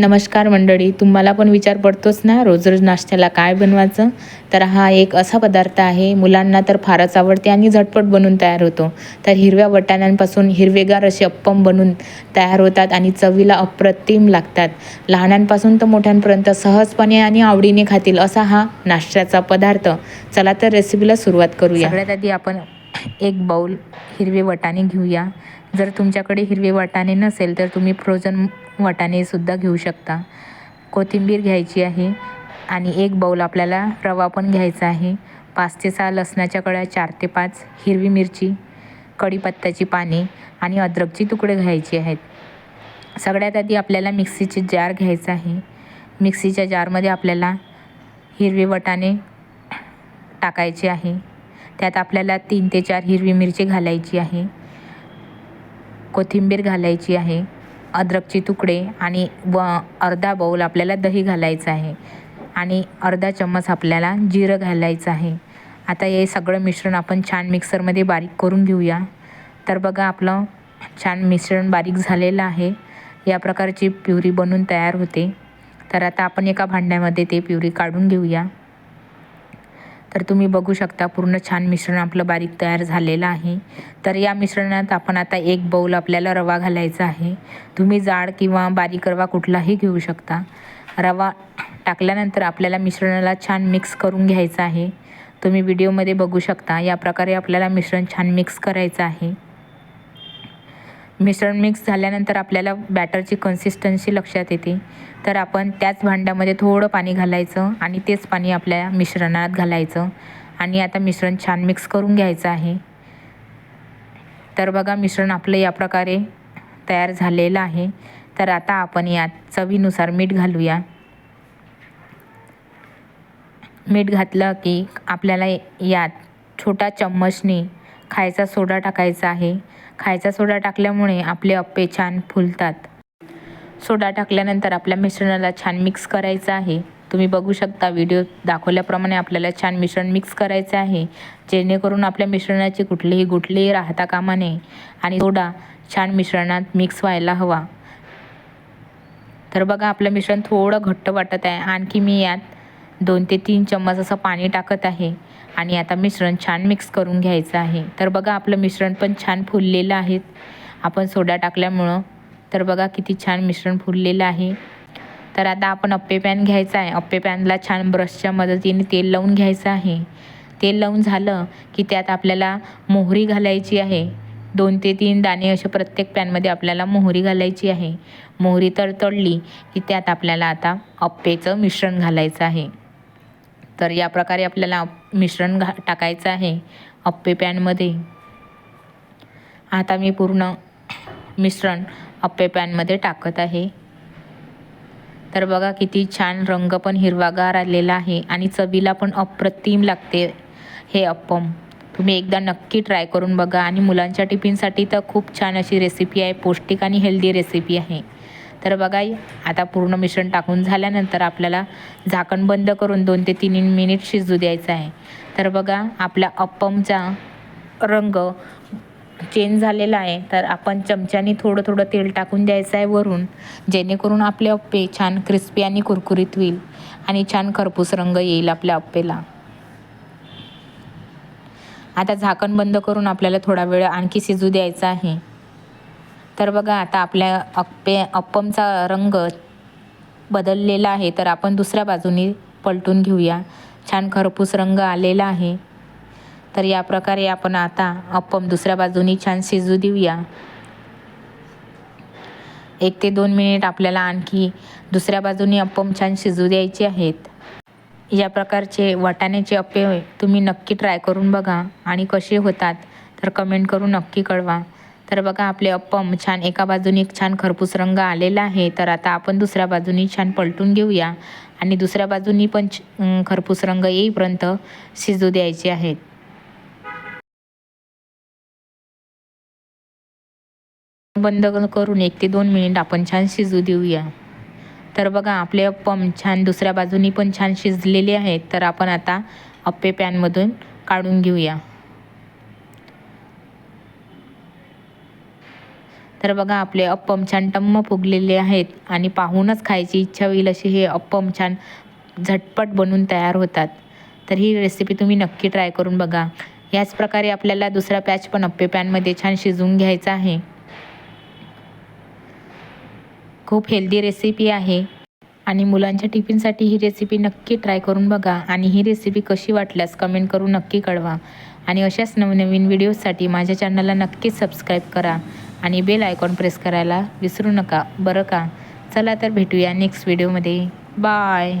नमस्कार मंडळी तुम्हाला पण विचार पडतोच ना रोज रोज नाश्त्याला काय बनवायचं? तर हा एक असा पदार्थ आहे मुलांना तर फारच आवडते आणि झटपट बनून तयार होतो. तर हिरव्या वटाण्यांपासून हिरवेगार असे अप्पम बनून तयार होतात आणि चवीला अप्रतिम लागतात. लहानांपासून तर मोठ्यांपर्यंत सहजपणे आणि आवडीने खातील असा हा नाश्त्याचा पदार्थ. चला तर रेसिपीला सुरुवात करूया. सगळ्यात आधी आपण एक बाऊल हिरवे वटाणे घेऊया. जर तुमच्याकडे हिरवे वाटाणे नसेल तर तुम्ही फ्रोझन वाटाणेसुद्धा घेऊ शकता. कोथिंबीर घ्यायची आहे आणि एक बाऊल आपल्याला रवा पण घ्यायचा आहे. पाच ते सहा लसणाच्या कळ्या चार ते पाच हिरवी मिरची कढीपत्त्याची पाने आणि अद्रकची तुकडे घ्यायचे आहेत. सगळ्यात आधी आपल्याला मिक्सीचे जार घ्यायचं आहे. मिक्सीच्या जारमध्ये आपल्याला हिरवे वटाणे टाकायचे आहे. त्यात आपल्याला तीन ते चार हिरवी मिरची घालायची आहे. कोथिंबीर घालायची आहे. अद्रकचे तुकडे आणि व अर्धा बाऊल आपल्याला दही घालायचं आहे. आणि अर्धा चम्मच आपल्याला जिरं घालायचं आहे. आता हे सगळं मिश्रण आपण छान मिक्सरमध्ये बारीक करून घेऊया. तर बघा आपलं छान मिश्रण बारीक झालेलं आहे. या प्रकारची प्युरी बनून तयार होते. तर आता आपण एका भांड्यामध्ये ते प्युरी काढून घेऊया. तर तुम्ही बघू शकता पूर्ण छान मिश्रण आपलं बारीक तयार झालेलं आहे. तर या मिश्रणात आपण आता एक बाऊल आपल्याला रवा घालायचा आहे. तुम्ही जाड किंवा बारीक रवा कुठलाही घेऊ शकता. रवा टाकल्यानंतर आपल्याला मिश्रणाला छान मिक्स करून घ्यायचं आहे. तुम्ही व्हिडिओमध्ये बघू शकता. या प्रकारे आपल्याला मिश्रण छान मिक्स करायचं आहे. मिश्रण मिक्स झाल्यानंतर आपल्याला बॅटरची कन्सिस्टन्सी लक्षात येते. तर आपण त्याच भांड्यामध्ये थोडं पाणी घालायचं आणि तेच पाणी आपल्या मिश्रणात घालायचं. आणि आता मिश्रण छान मिक्स करून घ्यायचं आहे. तर बघा मिश्रण आपलं या प्रकारे तयार झालेलं आहे. तर आता आपण यात चवीनुसार मीठ घालूया. मीठ घातलं की आपल्याला यात छोटा चम्मचने खायचा सोडा टाकायचा आहे. खायचा सोडा टाकल्यामुळे आपले अप्पे छान फुलतात. सोडा टाकल्यानंतर आपल्या मिश्रणाला छान मिक्स करायचं आहे. तुम्ही बघू शकता व्हिडिओ दाखवल्याप्रमाणे आपल्याला छान मिश्रण मिक्स करायचे आहे. जेणेकरून आपल्या मिश्रणाची कुठलीही गुठलीही राहता कामा नये आणि सोडा छान मिश्रणात मिक्स व्हायला हवा. तर बघा आपलं मिश्रण थोडं घट्ट वाटत आहे. आणखी मी यात दोन ते तीन चम्मच असं पाणी टाकत आहे. आणि आता मिश्रण छान मिक्स करून घ्यायचं आहे. तर बघा आपलं मिश्रण पण छान फुललेलं आहे. आपण सोडा टाकल्यामुळं. तर बघा किती छान मिश्रण फुललेलं आहे. तर आता आपण अप्पे पॅन घ्यायचा आहे. अप्पे पॅनला छान ब्रशच्या मदतीने तेल लावून घ्यायचं आहे. तेल लावून झालं की त्यात आपल्याला मोहरी घालायची आहे. दोन ते तीन दाणे असे प्रत्येक पॅनमध्ये आपल्याला मोहरी घालायची आहे. मोहरी तडतडली की त्यात आपल्याला आता अप्पेचं मिश्रण घालायचं आहे. तर या प्रकारे आपल्याला मिश्रण घा टाकायचं आहे अप्पे पॅनमध्ये. आता मी पूर्ण मिश्रण अप्पे पॅनमध्ये टाकत आहे. तर बघा किती छान रंग पण हिरवागार आलेला आहे आणि चवीला पण अप्रतिम लागते हे अप्पम. तुम्ही एकदा नक्की ट्राय करून बघा आणि मुलांच्या टिफिनसाठी तर खूप छान अशी रेसिपी आहे पौष्टिक आणि हेल्दी रेसिपी आहे. तर बघा आता पूर्ण मिश्रण टाकून झाल्यानंतर आपल्याला झाकण बंद करून दोन ते तीन मिनिट शिजू द्यायचं आहे. तर बघा आपल्या अप्पमचा रंग चेंज झालेला आहे. तर आपण चमच्याने थोडं थोडं तेल टाकून द्यायचं आहे वरून जेणेकरून आपले अप्पे छान क्रिस्पी आणि कुरकुरीत होईल आणि छान खरपूस रंग येईल आपल्या अप्पेला. आता झाकण बंद करून आपल्याला थोडा वेळ आणखी शिजू द्यायचा आहे. तर बघा आता आपल्या अप्पे अप्पमचा रंग बदललेला आहे तर आपण दुसऱ्या बाजूनी पलटून घेऊया. छान खरपूस रंग आलेला आहे. तर या प्रकारे आपण आता अप्पम दुसऱ्या बाजूनी छान शिजू देऊया. एक ते दोन मिनिट आपल्याला आणखी दुसऱ्या बाजूनी अप्पम छान शिजू द्यायचे आहेत. या प्रकारचे वाटाण्याचे अप्पे तुम्ही नक्की ट्राय करून बघा आणि कसे होतात तर कमेंट करून नक्की कळवा. तर बघा आपले अप्पम छान एका बाजूनी छान खरपूस रंग आलेला आहे. तर आता आपण दुसऱ्या बाजूनी छान पलटून घेऊया. आणि दुसऱ्या बाजूनी पण खरपूस रंग येईपर्यंत शिजू द्यायचे आहेत. बंद करून एक ते दोन मिनिट आपण छान शिजू देऊया. तर बघा आपले अप्पम छान दुसऱ्या बाजूनी पण छान शिजलेले आहेत. तर आपण आता अप्पे पॅनमधून काढून घेऊया. तर बघा आपले अप्पम छान टम्म फुगलेले आहेत आणि पाहूनच खायची इच्छा होईल असे हे अप्पम छान झटपट बनून तयार होतात. तर ही रेसिपी तुम्ही नक्की ट्राय करून बघा. याच प्रकारे आपल्याला दुसरा पॅच पण अप्पे पॅनमध्ये छान शिजवून घ्यायचा आहे. खूप हेल्दी रेसिपी आहे. आणि मुलांच्या टिफिनसाठी ही रेसिपी नक्की ट्राय करून बघा. आणि ही रेसिपी कशी वाटल्यास कमेंट करून नक्की कळवा. आणि अशाच नवनवीन व्हिडिओजसाठी माझ्या चॅनलला नक्कीच सबस्क्राईब करा. आणि बेल आयकॉन प्रेस करायला विसरू नका. बरं का? चला तर भेटूया नेक्स्ट व्हिडिओमध्ये बाय